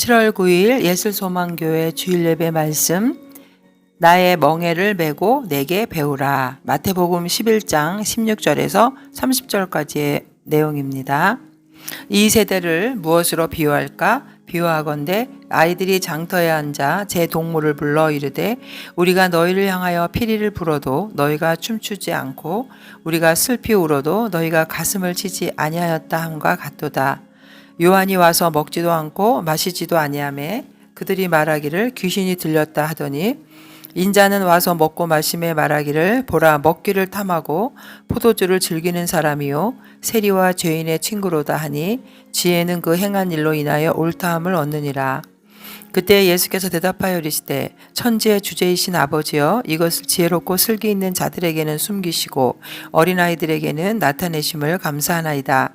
7월 9일 예술소망교회 주일예배 말씀 나의 멍에를 메고 내게 배우라 마태복음 11장 16절에서 30절까지의 내용입니다. 이 세대를 무엇으로 비유할까? 비유하건대 아이들이 장터에 앉아 제 동물을 불러 이르되 우리가 너희를 향하여 피리를 불어도 너희가 춤추지 않고 우리가 슬피 울어도 너희가 가슴을 치지 아니하였다 함과 같도다. 요한이 와서 먹지도 않고 마시지도 아니하매 그들이 말하기를 귀신이 들렸다 하더니 인자는 와서 먹고 마심에 말하기를 보라 먹기를 탐하고 포도주를 즐기는 사람이요 세리와 죄인의 친구로다 하니 지혜는 그 행한 일로 인하여 옳다함을 얻느니라. 그때 예수께서 대답하여 이르시되 천지의 주제이신 아버지여 이것을 지혜롭고 슬기 있는 자들에게는 숨기시고 어린아이들에게는 나타내심을 감사하나이다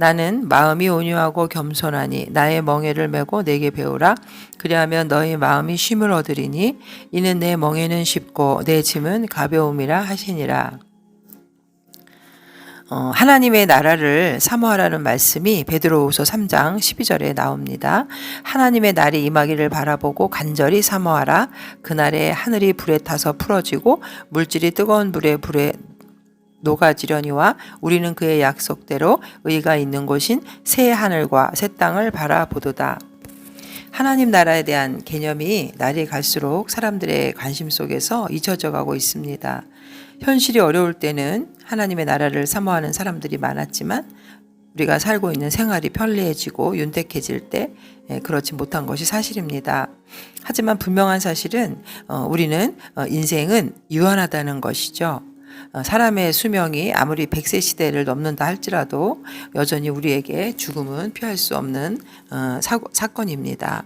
나는 마음이 온유하고 겸손하니 나의 멍에를 메고 내게 배우라 그리하면 너희 마음이 쉼을 얻으리니 이는 내 멍에는 쉽고 내 짐은 가벼움이라 하시니라 어, 하나님의 나라를 사모하라는 말씀이 베드로후서 3장 12절에 나옵니다. 하나님의 날이 임하기를 바라보고 간절히 사모하라. 그날에 하늘이 불에 타서 풀어지고 물질이 뜨거운 불에 불에 녹아지려니와 우리는 그의 약속대로 의가 있는 곳인 새 하늘과 새 땅을 바라보도다. 하나님 나라에 대한 개념이 날이 갈수록 사람들의 관심 속에서 잊혀져 가고 있습니다. 현실이 어려울 때는 하나님의 나라를 사모하는 사람들이 많았지만 우리가 살고 있는 생활이 편리해지고 윤택해질 때 예, 그렇지 못한 것이 사실입니다. 하지만 분명한 사실은 어, 우리는 어, 인생은 유한하다는 것이죠. 어, 사람의 수명이 아무리 100세 시대를 넘는다 할지라도 여전히 우리에게 죽음은 피할 수 없는 사 건입니다.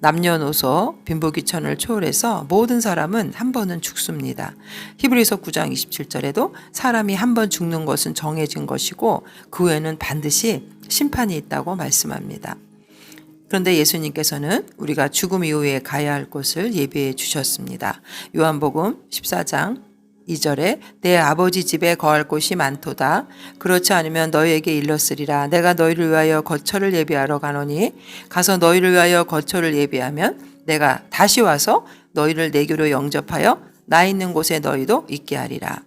남녀노소 빈부귀천을 초월해서 모든 사람은 한 번은 죽습니다. 히브리서 9장 27절에도 사람이 한 번 죽는 것은 정해진 것이고 그 후에는 반드시 심판이 있다고 말씀합니다. 그런데 예수님께서는 우리가 죽음 이후에 가야 할 곳을 예비해 주셨습니다. 요한복음 14장 2절에 내 아버지 집에 거할 곳이 많도다. 그렇지 않으면 너희에게 일렀으리라. 내가 너희를 위하여 거처를 예비하러 가노니 가서 너희를 위하여 거처를 예비하면 내가 다시 와서 너희를 내교로 영접하여 나 있는 곳에 너희도 있게 하리라.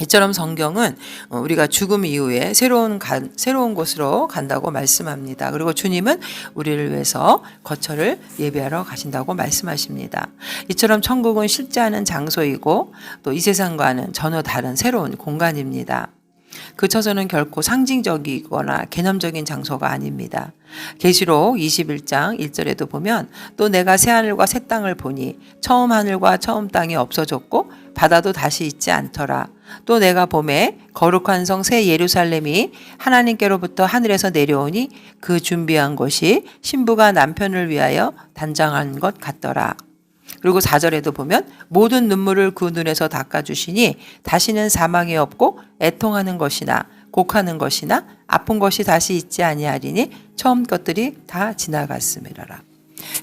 이처럼 성경은 어, 우리가 죽음 이후에 새로운 간, 새로운 곳으로 간다고 말씀합니다. 그리고 주님은 우리를 위해서 거처를 예배하러 가신다고 말씀하십니다. 이처럼 천국은 실제 하는 장소이고 또 이 세상과는 전혀 다른 새로운 공간입니다. 그 처소는 결코 상징적이거나 개념적인 장소가 아닙니다. 계시록 21장 1절에도 보면 또 내가 새 하늘과 새 땅을 보니 처음 하늘과 처음 땅이 없어졌고 바다도 다시 있지 않더라. 또 내가 봄에 거룩한 성 새 예루살렘이 하나님께로부터 하늘에서 내려오니 그 준비한 것이 신부가 남편을 위하여 단장한 것 같더라. 그리고 4절에도 보면 모든 눈물을 그 눈에서 닦아주시니 다시는 사망이 없고 애통하는 것이나 곡하는 것이나 아픈 것이 다시 있지 아니하리니 처음 것들이 다 지나갔음이라라.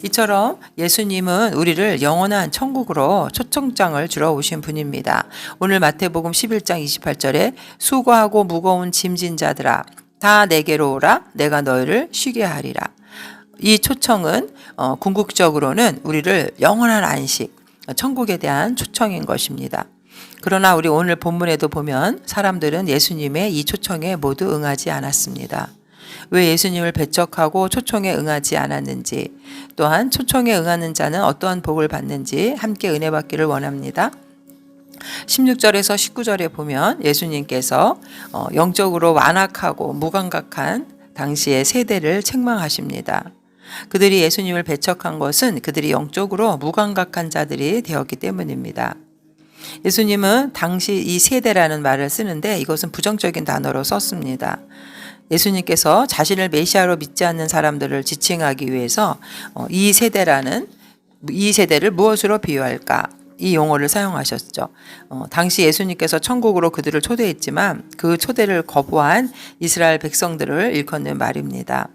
이처럼 예수님은 우리를 영원한 천국으로 초청장을 주러 오신 분입니다. 오늘 마태복음 11장 28절에 수고하고 무거운 짐진 자들아 다 내게로 오라 내가 너희를 쉬게 하리라. 이 초청은 어, 궁극적으로는 우리를 영원한 안식, 천국에 대한 초청인 것입니다. 그러나 우리 오늘 본문에도 보면 사람들은 예수님의 이 초청에 모두 응하지 않았습니다. 왜 예수님을 배척하고 초청에 응하지 않았는지, 또한 초청에 응하는 자는 어떠한 복을 받는지 함께 은혜 받기를 원합니다. 16절에서 19절에 보면 예수님께서 어, 영적으로 완악하고 무감각한 당시의 세대를 책망하십니다. 그들이 예수님을 배척한 것은 그들이 영적으로 무감각한 자들이 되었기 때문입니다. 예수님은 당시 이 세대라는 말을 쓰는데 이것은 부정적인 단어로 썼습니다. 예수님께서 자신을 메시아로 믿지 않는 사람들을 지칭하기 위해서 어, 이 세대라는 이 세대를 무엇으로 비유할까? 이 용어를 사용하셨죠. 어, 당시 예수님께서 천국으로 그들을 초대했지만 그 초대를 거부한 이스라엘 백성들을 일컫는 말입니다.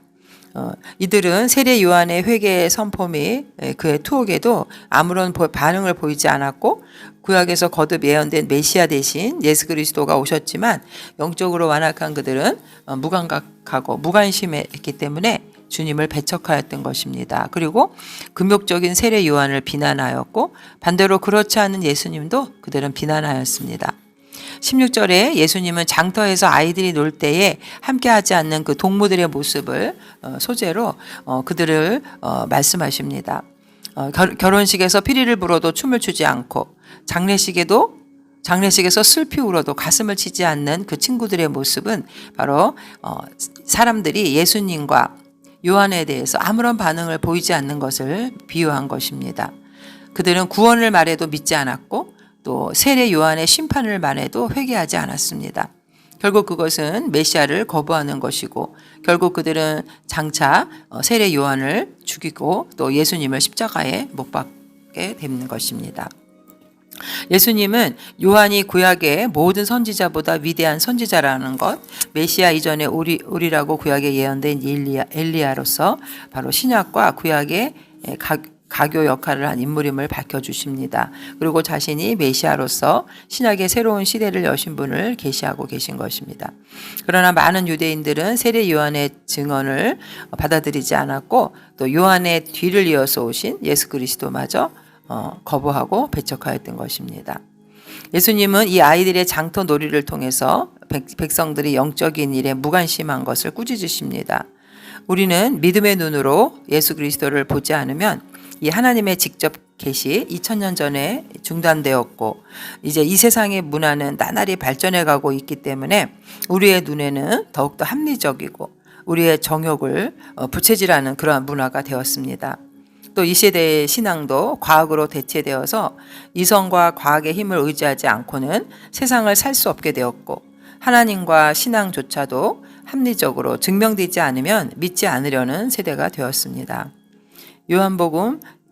어, 이들은 세례 요한의 회개 선포 및 예, 그의 투옥에도 아무런 보- 반응을 보이지 않았고 구약에서 거듭 예언된 메시아 대신 예수 그리스도가 오셨지만 영적으로 완악한 그들은 어, 무감각하고 무관심했기 때문에 주님을 배척하였던 것입니다. 그리고 금욕적인 세례 요한을 비난하였고 반대로 그렇지 않은 예수님도 그들은 비난하였습니다. 16절에 예수님은 장터에서 아이들이 놀 때에 함께하지 않는 그 동무들의 모습을 어, 소재로 어, 그들을 어, 말씀하십니다. 어, 결, 결혼식에서 피리를 불어도 춤을 추지 않고 장례식에도 장례식에서 슬피 울어도 가슴을 치지 않는 그 친구들의 모습은 바로 어, 사람들이 예수님과 요한에 대해서 아무런 반응을 보이지 않는 것을 비유한 것입니다. 그들은 구원을 말해도 믿지 않았고 또 세례 요한의 심판을 말해도 회개하지 않았습니다. 결국 그것은 메시아를 거부하는 것이고 결국 그들은 장차 어, 세례 요한을 죽이고 또 예수님을 십자가에 못 박게 되는 것입니다. 예수님은 요한이 구약의 모든 선지자보다 위대한 선지자라는 것, 메시아 이전에 우리, 우리라고 구약에 예언된 엘리야, 엘리야로서 바로 신약과 구약의 가, 가교 역할을 한 인물임을 밝혀주십니다. 그리고 자신이 메시아로서 신약의 새로운 시대를 여신 분을 계시하고 계신 것입니다. 그러나 많은 유대인들은 세례 요한의 증언을 받아들이지 않았고 또 요한의 뒤를 이어서 오신 예수 그리스도마저 어, 거부하고 배척하였던 것입니다. 예수님은 이 아이들의 장터 놀이를 통해서 백, 백성들이 영적인 일에 무관심한 것을 꾸짖으십니다. 우리는 믿음의 눈으로 예수 그리스도를 보지 않으면 이 하나님의 직접 계시 2000년 전에 중단되었고 이제 이 세상의 문화는 나날이 발전해 가고 있기 때문에 우리의 눈에는 더욱더 합리적이고 우리의 정욕을 어, 부채질하는 그러한 문화가 되었습니다. 또이 세대의 신앙도 과학으로 대체되어서 이성과 과학의 힘을 의지하지 않고는 세상을 살 수 없게 되었고 하나님과 신앙조차도 합리적으로 증명되지 않으면 믿지 않으려는 세대가 되었습니다. 요한복음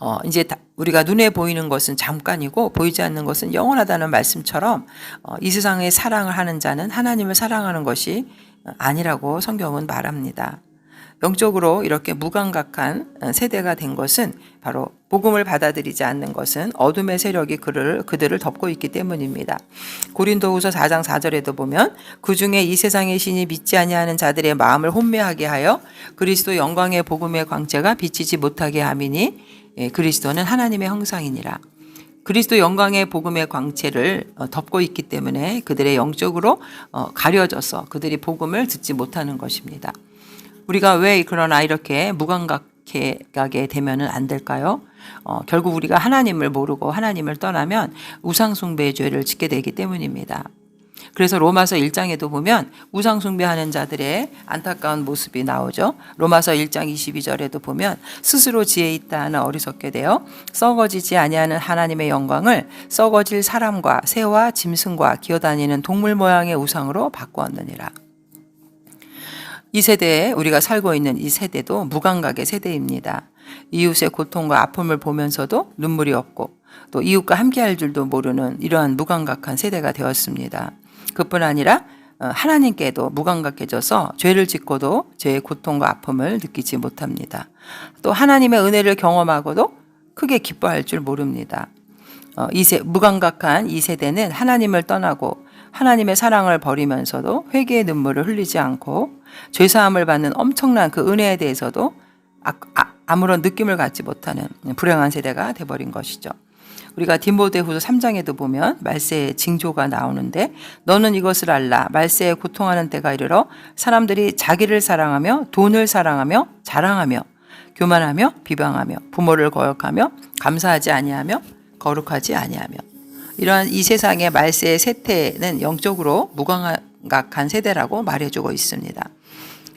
어, 이제 다, 우리가 눈에 보이는 것은 잠깐이고 보이지 않는 것은 영원하다는 말씀처럼 어, 이 세상에 사랑을 하는 자는 하나님을 사랑하는 것이 아니라고 성경은 말합니다. 영적으로 이렇게 무감각한 세대가 된 것은 바로 복음을 받아들이지 않는 것은 어둠의 세력이 그를 그들을 덮고 있기 때문입니다. 고린도후서 4장 4절에도 보면 그 중에 이 세상의 신이 믿지 아니하는 자들의 마음을 혼미하게 하여 그리스도 영광의 복음의 광채가 비치지 못하게 함이니 예, 그리스도는 하나님의 형상이니라. 그리스도 영광의 복음의 광채를 어, 덮고 있기 때문에 그들의 영적으로 어, 가려져서 그들이 복음을 듣지 못하는 것입니다. 우리가 왜 그러나 이렇게 무감각하게 되면은 안 될까요? 어, 결국 우리가 하나님을 모르고 하나님을 떠나면 우상숭배의 죄를 짓게 되기 때문입니다. 그래서 로마서 1장에도 보면 우상 숭배하는 자들의 안타까운 모습이 나오죠. 로마서 1장 22절에도 보면 스스로 지혜 있다 하는 어리석게 되어 썩어지지 아니하는 하나님의 영광을 썩어질 사람과 새와 짐승과 기어다니는 동물 모양의 우상으로 바꾸었느니라. 이 세대에 우리가 살고 있는 이 세대도 무감각의 세대입니다. 이웃의 고통과 아픔을 보면서도 눈물이 없고 또 이웃과 함께할 줄도 모르는 이러한 무감각한 세대가 되었습니다. 그뿐 아니라 어, 하나님께도 무감각해져서 죄를 짓고도 죄의 고통과 아픔을 느끼지 못합니다. 또 하나님의 은혜를 경험하고도 크게 기뻐할 줄 모릅니다. 어, 이세 무감각한 이 세대는 하나님을 떠나고 하나님의 사랑을 버리면서도 회개의 눈물을 흘리지 않고 죄 사함을 받는 엄청난 그 은혜에 대해서도 아, 아, 아무런 느낌을 갖지 못하는 불행한 세대가 돼버린 것이죠. 우리가 디모데후서 3장에도 보면 말세의 징조가 나오는데 너는 이것을 알라 말세에 고통하는 때가 이르러 사람들이 자기를 사랑하며 돈을 사랑하며 자랑하며 교만하며 비방하며 부모를 거역하며 감사하지 아니하며 거룩하지 아니하며 이러한 이 세상의 말세의 세태는 영적으로 무감각한 세대라고 말해주고 있습니다.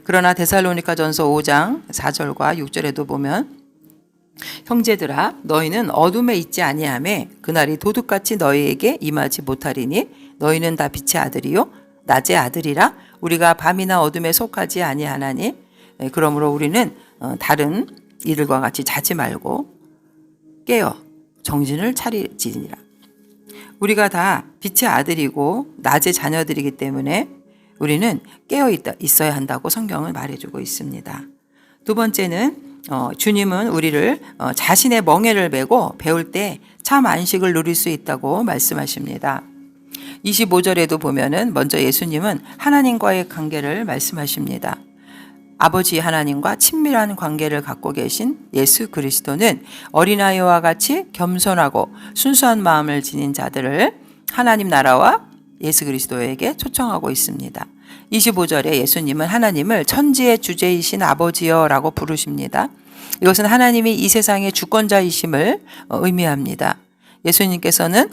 그러나 데살로니가 전서 5장 4절과 6절에도 보면 형제들아 너희는 어둠에 있지 아니하매 그날이 도둑같이 너희에게 임하지 못하리니 너희는 다 빛의 아들이요 낮의 아들이라 우리가 밤이나 어둠에 속하지 아니하나니 예, 그러므로 우리는 어, 다른 이들과 같이 자지 말고 깨어 정신을 차리지니라 우리가 다 빛의 아들이고 낮의 자녀들이기 때문에 우리는 깨어 있어야 한다고 성경을 말해주고 있습니다. 두 번째는 어, 주님은 우리를 어, 자신의 멍에를 메고 배울 때 참 안식을 누릴 수 있다고 말씀하십니다. 25절에도 보면은 먼저 예수님은 하나님과의 관계를 말씀하십니다. 아버지 하나님과 친밀한 관계를 갖고 계신 예수 그리스도는 어린아이와 같이 겸손하고 순수한 마음을 지닌 자들을 하나님 나라와 예수 그리스도에게 초청하고 있습니다. 25절에 예수님은 하나님을 천지의 주제이신 아버지여라고 부르십니다. 이것은 하나님이 이 세상의 주권자이심을 어, 의미합니다. 예수님께서는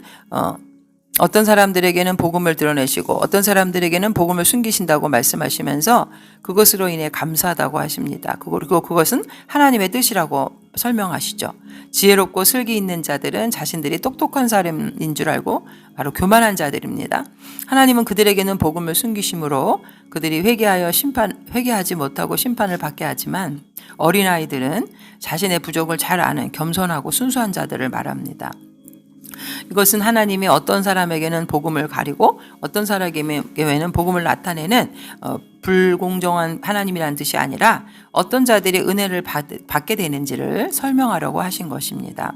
어, 어떤 사람들에게는 복음을 드러내시고 어떤 사람들에게는 복음을 숨기신다고 말씀하시면서 그것으로 인해 감사하다고 하십니다. 그리고 그것은 하나님의 뜻이라고 설명하시죠. 지혜롭고 슬기 있는 자들은 자신들이 똑똑한 사람인 줄 알고 바로 교만한 자들입니다. 하나님은 그들에게는 복음을 숨기심으로 그들이 회개하여 심판 회개하지 못하고 심판을 받게 하지만 어린아이들은 자신의 부족을 잘 아는 겸손하고 순수한 자들을 말합니다. 이것은 하나님이 어떤 사람에게는 복음을 가리고 어떤 사람에게는 복음을 나타내는 어, 불공정한 하나님이라는 뜻이 아니라 어떤 자들이 은혜를 받, 받게 되는지를 설명하려고 하신 것입니다.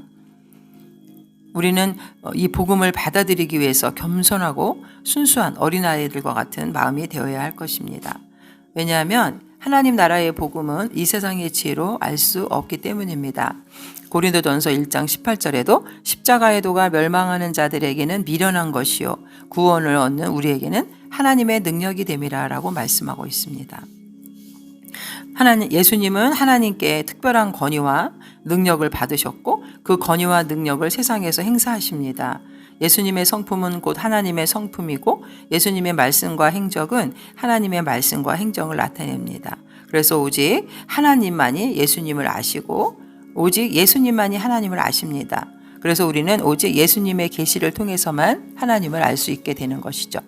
우리는 어, 이 복음을 받아들이기 위해서 겸손하고 순수한 어린아이들과 같은 마음이 되어야 할 것입니다. 왜냐하면 하나님 나라의 복음은 이 세상의 지혜로 알 수 없기 때문입니다. 고린도전서 1장 18절에도 십자가의 도가 멸망하는 자들에게는 미련한 것이요 구원을 얻는 우리에게는 하나님의 능력이 됨이라라고 말씀하고 있습니다. 하나님 예수님은 하나님께 특별한 권위와 능력을 받으셨고 그 권위와 능력을 세상에서 행사하십니다. 예수님의 성품은 곧 하나님의 성품이고 예수님의 말씀과 행적은 하나님의 말씀과 행정을 나타냅니다. 그래서 오직 하나님만이 예수님을 아시고 오직 예수님만이 하나님을 아십니다. 그래서 우리는 오직 예수님의 계시를 통해서만 하나님을 알 수 있게 되는 것이죠.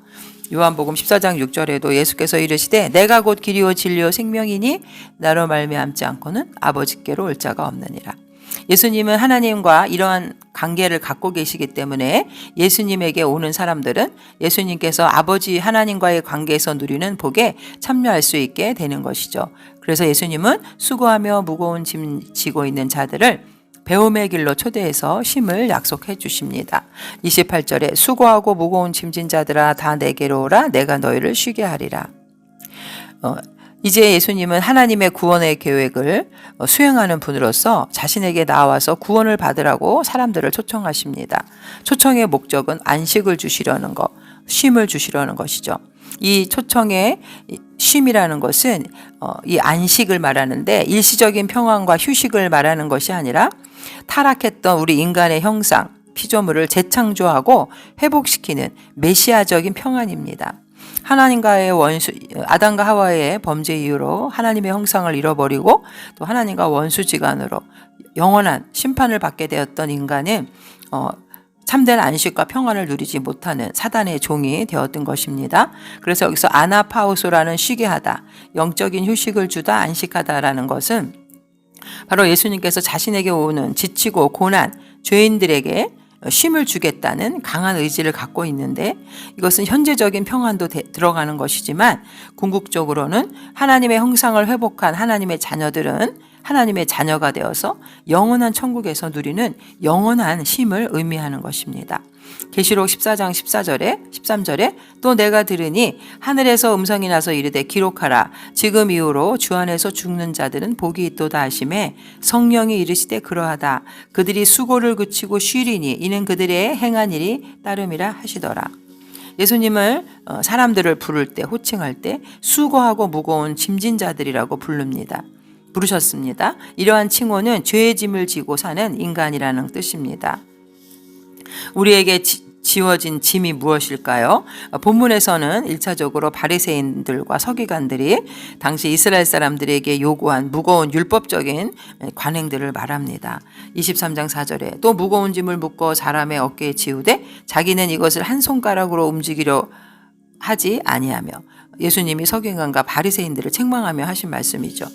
요한복음 14장 6절에도 예수께서 이르시되 내가 곧 길이요 진리요 생명이니 나로 말미암지 않고는 아버지께로 올 자가 없느니라. 예수님은 하나님과 이러한 관계를 갖고 계시기 때문에 예수님에게 오는 사람들은 예수님께서 아버지 하나님과의 관계에서 누리는 복에 참여할 수 있게 되는 것이죠. 그래서 예수님은 수고하며 무거운 짐 지고 있는 자들을 배움의 길로 초대해서 쉼을 약속해 주십니다. 28절에 수고하고 무거운 짐진 자들아 다 내게로 오라 내가 너희를 쉬게 하리라. 어, 이제 예수님은 하나님의 구원의 계획을 어, 수행하는 분으로서 자신에게 나와서 구원을 받으라고 사람들을 초청하십니다. 초청의 목적은 안식을 주시려는 것, 쉼을 주시려는 것이죠. 이 초청의 쉼이라는 것은 어, 이 안식을 말하는데 일시적인 평안과 휴식을 말하는 것이 아니라 타락했던 우리 인간의 형상, 피조물을 재창조하고 회복시키는 메시아적인 평안입니다. 하나님과의 원수 아담과 하와의 범죄 이후로 하나님의 형상을 잃어버리고 또 하나님과 원수지간으로 영원한 심판을 받게 되었던 인간은 어, 참된 안식과 평안을 누리지 못하는 사단의 종이 되었던 것입니다. 그래서 여기서 아나파우소라는 쉬게 하다, 영적인 휴식을 주다, 안식하다라는 것은 바로 예수님께서 자신에게 오는 지치고 고난, 죄인들에게 쉼을 주겠다는 강한 의지를 갖고 있는데 이것은 현재적인 평안도 되, 들어가는 것이지만 궁극적으로는 하나님의 형상을 회복한 하나님의 자녀들은 하나님의 자녀가 되어서 영원한 천국에서 누리는 영원한 쉼을 의미하는 것입니다. 계시록 14장 14절에 13절에 또 내가 들으니 하늘에서 음성이 나서 이르되 기록하라 지금 이후로 주 안에서 죽는 자들은 복이 있도다 하심에 성령이 이르시되 그러하다 그들이 수고를 그치고 쉬리니 이는 그들의 행한 일이 따름이라 하시더라. 예수님을 어, 사람들을 부를 때 호칭할 때 수고하고 무거운 짐진 자들이라고 부릅니다. 부르셨습니다. 이러한 칭호는 죄의 짐을 지고 사는 인간이라는 뜻입니다. 우리에게 지워진 짐이 무엇일까요? 어, 본문에서는 일차적으로 바리새인들과 서기관들이 당시 이스라엘 사람들에게 요구한 무거운 율법적인 관행들을 말합니다. 23장 4절에 또 무거운 짐을 묶어 사람의 어깨에 지우되 자기는 이것을 한 손가락으로 움직이려 하지 아니하며 예수님이 서기관과 바리새인들을 책망하며 하신 말씀이죠.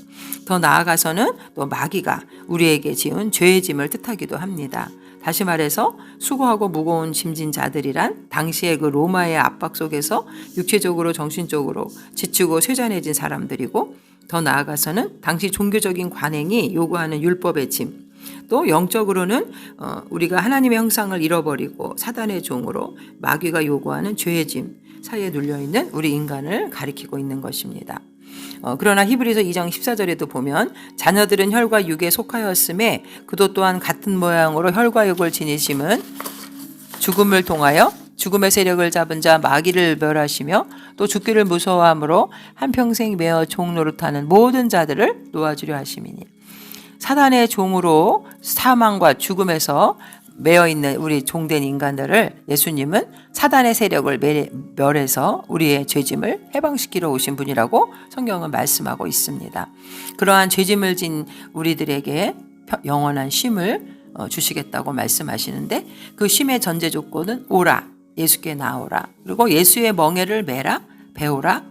더 나아가서는 또 마귀가 우리에게 지은 죄의 짐을 뜻하기도 합니다. 다시 말해서 수고하고 무거운 짐진 자들이란 당시의 그 로마의 압박 속에서 육체적으로 정신적으로 지치고 쇠잔해진 사람들이고 더 나아가서는 당시 종교적인 관행이 요구하는 율법의 짐, 또 영적으로는 어, 우리가 하나님의 형상을 잃어버리고 사단의 종으로 마귀가 요구하는 죄의 짐 사이에 눌려 있는 우리 인간을 가리키고 있는 것입니다. 어, 그러나 히브리서 2장 14절에도 보면 자녀들은 혈과 육에 속하였음에 그도 또한 같은 모양으로 혈과 육을 지니심은 죽음을 통하여 죽음의 세력을 잡은 자 마귀를 멸하시며 또 죽기를 무서워함으로 한평생 매어 종 노릇하는 모든 자들을 놓아주려 하심이니 사단의 종으로 사망과 죽음에서 매여 있는 우리 종된 인간들을 예수님은 사단의 세력을 멸해서 우리의 죄짐을 해방시키러 오신 분이라고 성경은 말씀하고 있습니다. 그러한 죄짐을 진 우리들에게 영원한 쉼을 어, 주시겠다고 말씀하시는데 그 쉼의 전제 조건은 오라 예수께 나오라 그리고 예수의 멍에를 매라 배우라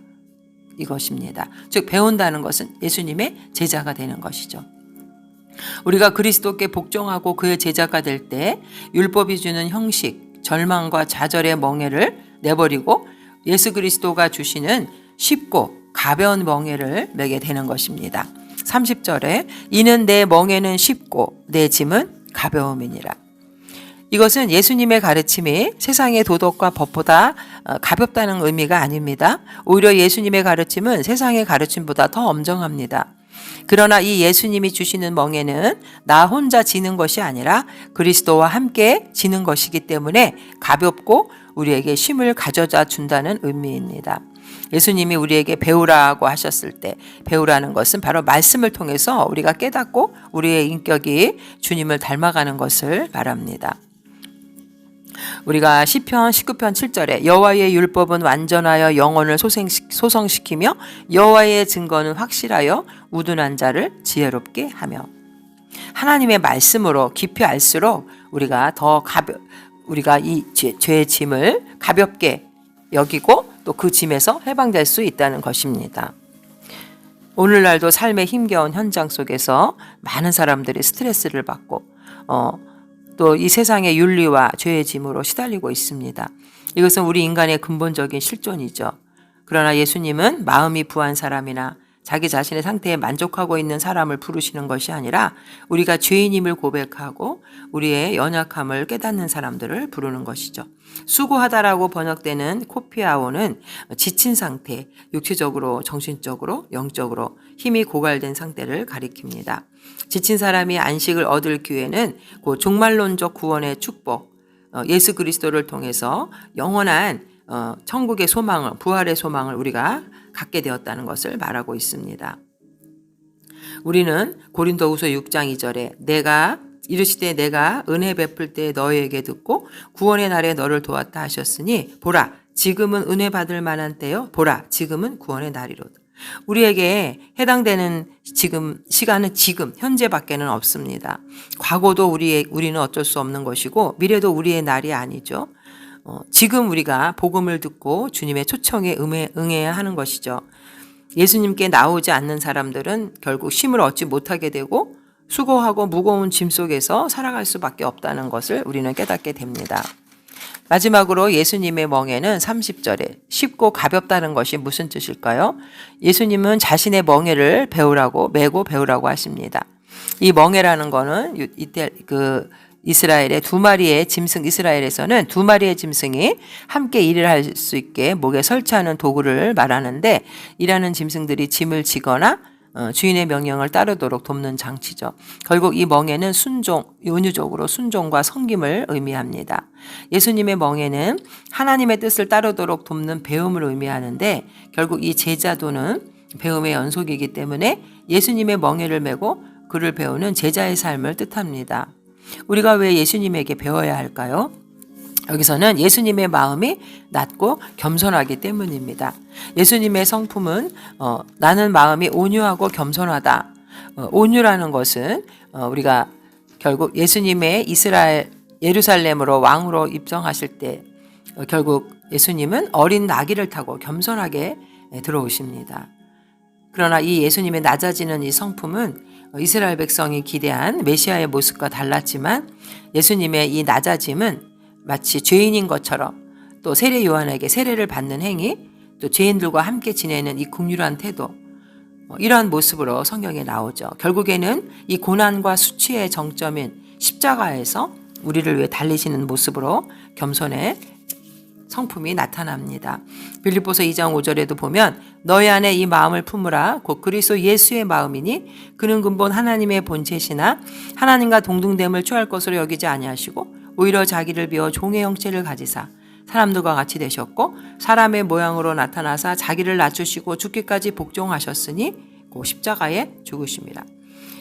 이것입니다. 즉 배운다는 것은 예수님의 제자가 되는 것이죠. 우리가 그리스도께 복종하고 그의 제자가 될 때 율법이 주는 형식, 절망과 좌절의 멍에를 내버리고 예수 그리스도가 주시는 쉽고 가벼운 멍에를 매게 되는 것입니다. 30절에 이는 내 멍에는 쉽고 내 짐은 가벼움이니라. 이것은 예수님의 가르침이 세상의 도덕과 법보다 어, 가볍다는 의미가 아닙니다. 오히려 예수님의 가르침은 세상의 가르침보다 더 엄정합니다. 그러나 이 예수님이 주시는 멍에는 나 혼자 지는 것이 아니라 그리스도와 함께 지는 것이기 때문에 가볍고 우리에게 쉼을 가져다 준다는 의미입니다. 예수님이 우리에게 배우라고 하셨을 때 배우라는 것은 바로 말씀을 통해서 우리가 깨닫고 우리의 인격이 주님을 닮아가는 것을 말합니다. 우리가 시편 19편 7절에 여호와의 율법은 완전하여 영혼을 소성시키며 여호와의 증거는 확실하여 우둔한 자를 지혜롭게 하며 하나님의 말씀으로 깊이 알수록 우리가 더 가벼 우리가 이 죄의 짐을 가볍게 여기고 또 그 짐에서 해방될 수 있다는 것입니다. 오늘날도 삶의 힘겨운 현장 속에서 많은 사람들이 스트레스를 받고 어, 또 이 세상의 윤리와 죄의 짐으로 시달리고 있습니다. 이것은 우리 인간의 근본적인 실존이죠. 그러나 예수님은 마음이 부한 사람이나 자기 자신의 상태에 만족하고 있는 사람을 부르시는 것이 아니라 우리가 죄인임을 고백하고 우리의 연약함을 깨닫는 사람들을 부르는 것이죠. 수고하다라고 번역되는 코피아오는 지친 상태, 육체적으로, 정신적으로, 영적으로 힘이 고갈된 상태를 가리킵니다. 지친 사람이 안식을 얻을 기회는 그 종말론적 구원의 축복, 어, 예수 그리스도를 통해서 영원한 어, 천국의 소망을, 부활의 소망을 우리가 갖게 되었다는 것을 말하고 있습니다. 우리는 고린도후서 6장 2절에 내가 이르시되 내가 은혜 베풀 때 너희에게 듣고 구원의 날에 너를 도왔다 하셨으니 보라 지금은 은혜 받을 만한 때요 보라 지금은 구원의 날이로다. 우리에게 해당되는 지금 시간은 지금 현재밖에는 없습니다. 과거도 우리의 우리는 어쩔 수 없는 것이고 미래도 우리의 날이 아니죠. 어, 지금 우리가 복음을 듣고 주님의 초청에 응해, 응해야 하는 것이죠. 예수님께 나오지 않는 사람들은 결국 쉼을 얻지 못하게 되고 수고하고 무거운 짐 속에서 살아갈 수밖에 없다는 것을 우리는 깨닫게 됩니다. 마지막으로 예수님의 멍에는 30절에 쉽고 가볍다는 것이 무슨 뜻일까요? 예수님은 자신의 멍에를 배우라고 메고 배우라고 하십니다. 이 멍에라는 거는 이때 그 이스라엘의 두 마리의 짐승 이스라엘에서는 두 마리의 짐승이 함께 일을 할 수 있게 목에 설치하는 도구를 말하는데 일하는 짐승들이 짐을 지거나 어, 주인의 명령을 따르도록 돕는 장치죠. 결국 이 멍에는 순종, 은유적으로 순종과 섬김을 의미합니다. 예수님의 멍에는 하나님의 뜻을 따르도록 돕는 배움을 의미하는데 결국 이 제자도는 배움의 연속이기 때문에 예수님의 멍에를 메고 그를 배우는 제자의 삶을 뜻합니다. 우리가 왜 예수님에게 배워야 할까요? 여기서는 예수님의 마음이 낮고 겸손하기 때문입니다. 예수님의 성품은 어, 나는 마음이 온유하고 겸손하다. 어, 온유라는 것은 어, 우리가 결국 예수님의 이스라엘 예루살렘으로 왕으로 입성하실 때 어, 결국 예수님은 어린 나귀를 타고 겸손하게 예, 들어오십니다. 그러나 이 예수님의 낮아지는 이 성품은 이스라엘 백성이 기대한 메시아의 모습과 달랐지만 예수님의 이 낮아짐은 마치 죄인인 것처럼 또 세례 요한에게 세례를 받는 행위 또 죄인들과 함께 지내는 이 국률한 태도 어, 이러한 모습으로 성경에 나오죠. 결국에는 이 고난과 수치의 정점인 십자가에서 우리를 위해 달리시는 모습으로 겸손의 성품이 나타납니다. 빌립보서 2장 5절에도 보면 너희 안에 이 마음을 품으라 곧 그리스도 예수의 마음이니 그는 근본 하나님의 본체시나 하나님과 동등됨을 취할 것으로 여기지 아니하시고 오히려 자기를 비워 종의 형체를 가지사 사람들과 같이 되셨고 사람의 모양으로 나타나사 자기를 낮추시고 죽기까지 복종하셨으니 그 십자가에 죽으십니다.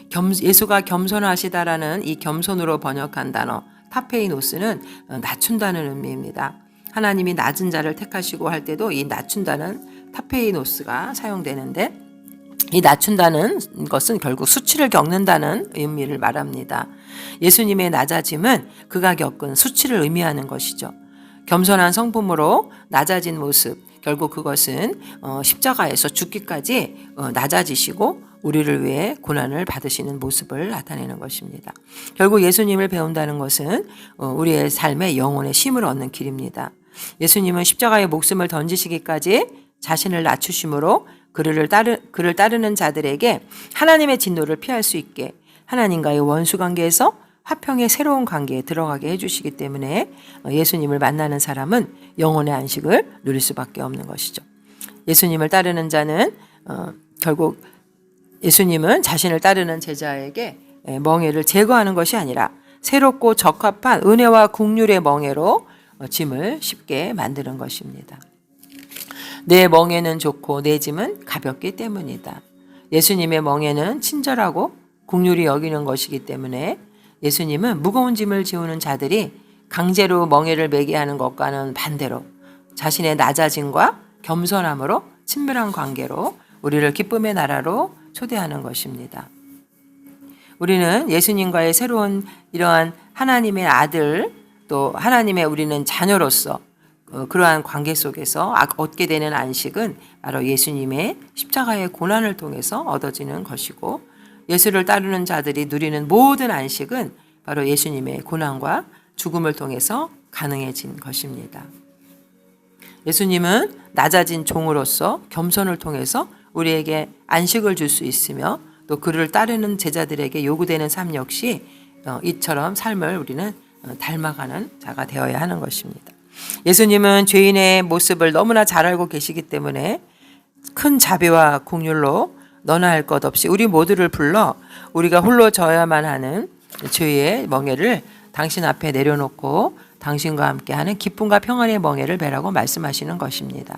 겸, 예수가 겸손하시다라는 이 겸손으로 번역한 단어 타페이노스는 낮춘다는 의미입니다. 하나님이 낮은 자를 택하시고 할 때도 이 낮춘다는 타페이노스가 사용되는데 이 낮춘다는 것은 결국 수치를 겪는다는 의미를 말합니다. 예수님의 낮아짐은 그가 겪은 수치를 의미하는 것이죠. 겸손한 성품으로 낮아진 모습, 결국 그것은 어, 십자가에서 죽기까지 어, 낮아지시고 우리를 위해 고난을 받으시는 모습을 나타내는 것입니다. 결국 예수님을 배운다는 것은 어, 우리의 삶에 영혼의 쉼을 얻는 길입니다. 예수님은 십자가의 목숨을 던지시기까지 자신을 낮추심으로 그를 따르 그를 따르는 자들에게 하나님의 진노를 피할 수 있게 하나님과의 원수 관계에서 화평의 새로운 관계에 들어가게 해주시기 때문에 예수님을 만나는 사람은 영혼의 안식을 누릴 수밖에 없는 것이죠. 예수님을 따르는 자는 어, 결국 예수님은 자신을 따르는 제자에게 멍해를 제거하는 것이 아니라 새롭고 적합한 은혜와 국률의 멍해로 어, 짐을 쉽게 만드는 것입니다. 내 멍에는 좋고 내 짐은 가볍기 때문이다. 예수님의 멍에는 친절하고 국률이 여기는 것이기 때문에 예수님은 무거운 짐을 지우는 자들이 강제로 멍에를 매게 하는 것과는 반대로 자신의 낮아짐과 겸손함으로 친밀한 관계로 우리를 기쁨의 나라로 초대하는 것입니다. 우리는 예수님과의 새로운 이러한 하나님의 아들 또 하나님의 우리는 자녀로서 어, 그러한 관계 속에서 얻게 되는 안식은 바로 예수님의 십자가의 고난을 통해서 얻어지는 것이고 예수를 따르는 자들이 누리는 모든 안식은 바로 예수님의 고난과 죽음을 통해서 가능해진 것입니다. 예수님은 낮아진 종으로서 겸손을 통해서 우리에게 안식을 줄 수 있으며 또 그를 따르는 제자들에게 요구되는 삶 역시 어, 이처럼 삶을 우리는 어, 닮아가는 자가 되어야 하는 것입니다. 예수님은 죄인의 모습을 너무나 잘 알고 계시기 때문에 큰 자비와 국률로 너나 할 것 없이 우리 모두를 불러 우리가 홀로 져야만 하는 죄의 멍에를 당신 앞에 내려놓고 당신과 함께하는 기쁨과 평안의 멍에를 베라고 말씀하시는 것입니다.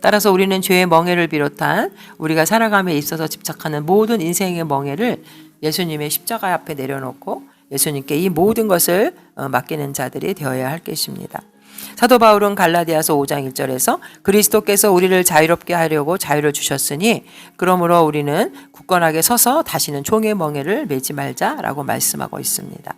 따라서 우리는 죄의 멍에를 비롯한 우리가 살아감에 있어서 집착하는 모든 인생의 멍에를 예수님의 십자가 앞에 내려놓고 예수님께 이 모든 것을 어, 맡기는 자들이 되어야 할 것입니다. 사도 바울은 갈라디아서 5장 1절에서 그리스도께서 우리를 자유롭게 하려고 자유를 주셨으니 그러므로 우리는 굳건하게 서서 다시는 종의 멍에를 매지 말자라고 말씀하고 있습니다.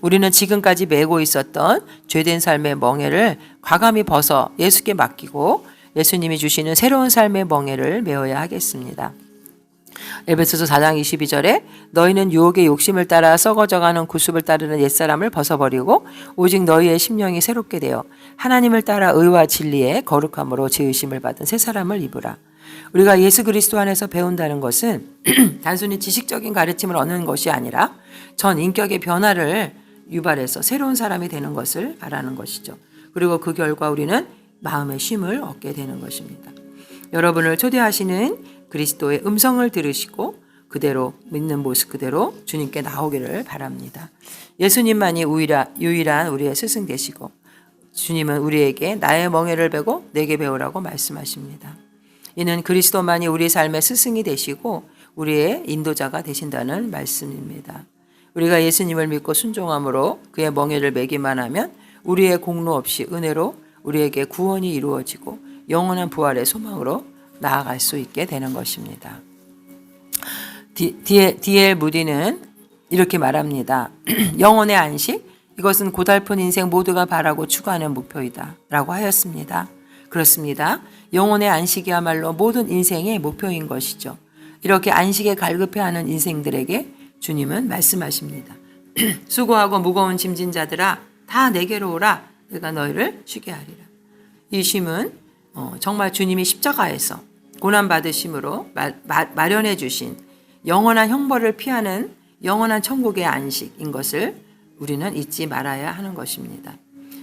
우리는 지금까지 메고 있었던 죄된 삶의 멍에를 과감히 벗어 예수께 맡기고 예수님이 주시는 새로운 삶의 멍에를 메어야 하겠습니다. 에베소서 4장 22절에 너희는 유혹의 욕심을 따라 썩어져가는 구습을 따르는 옛사람을 벗어버리고 오직 너희의 심령이 새롭게 되어 하나님을 따라 의와 진리의 거룩함으로 지으심을 받은 새 사람을 입으라. 우리가 예수 그리스도 안에서 배운다는 것은 단순히 지식적인 가르침을 얻는 것이 아니라 전 인격의 변화를 유발해서 새로운 사람이 되는 것을 바라는 것이죠. 그리고 그 결과 우리는 마음의 쉼을 얻게 되는 것입니다. 여러분을 초대하시는 그리스도의 음성을 들으시고 그대로 믿는 모습 그대로 주님께 나오기를 바랍니다. 예수님만이 유일한 우리의 스승 되시고 주님은 우리에게 나의 멍에를 베고 내게 배우라고 말씀하십니다. 이는 그리스도만이 우리 삶의 스승이 되시고 우리의 인도자가 되신다는 말씀입니다. 우리가 예수님을 믿고 순종함으로 그의 멍에를 매기만 하면 우리의 공로 없이 은혜로 우리에게 구원이 이루어지고 영원한 부활의 소망으로 나아갈 수 있게 되는 것입니다. 디엘 무디는 이렇게 말합니다. 영혼의 안식 이것은 고달픈 인생 모두가 바라고 추구하는 목표이다. 라고 하였습니다. 그렇습니다. 영혼의 안식이야말로 모든 인생의 목표인 것이죠. 이렇게 안식에 갈급해하는 인생들에게 주님은 말씀하십니다. 수고하고 무거운 짐진 자들아 다 내게로 오라 내가 너희를 쉬게 하리라. 이 쉼은 어, 정말 주님이 십자가에서 고난 받으심으로 마련해 주신 영원한 형벌을 피하는 영원한 천국의 안식인 것을 우리는 잊지 말아야 하는 것입니다.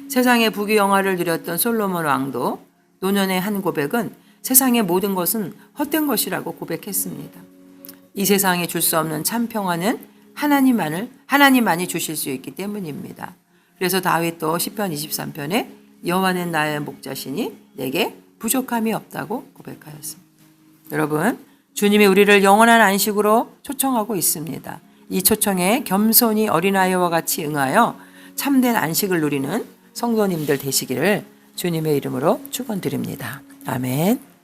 세상의 부귀 영화를 누렸던 솔로몬 왕도 노년의 한 고백은 세상의 모든 것은 헛된 것이라고 고백했습니다. 이 세상에 줄 수 없는 참 평화는 하나님만을 하나님만이 주실 수 있기 때문입니다. 그래서 다윗도 시편 23편에 여호와는 나의 목자시니 내게 부족함이 없다고 고백하였습니다. 여러분, 주님이 우리를 영원한 안식으로 초청하고 있습니다. 이 초청에 겸손히 어린아이와 같이 응하여 참된 안식을 누리는 성도님들 되시기를 주님의 이름으로 축원드립니다. 아멘.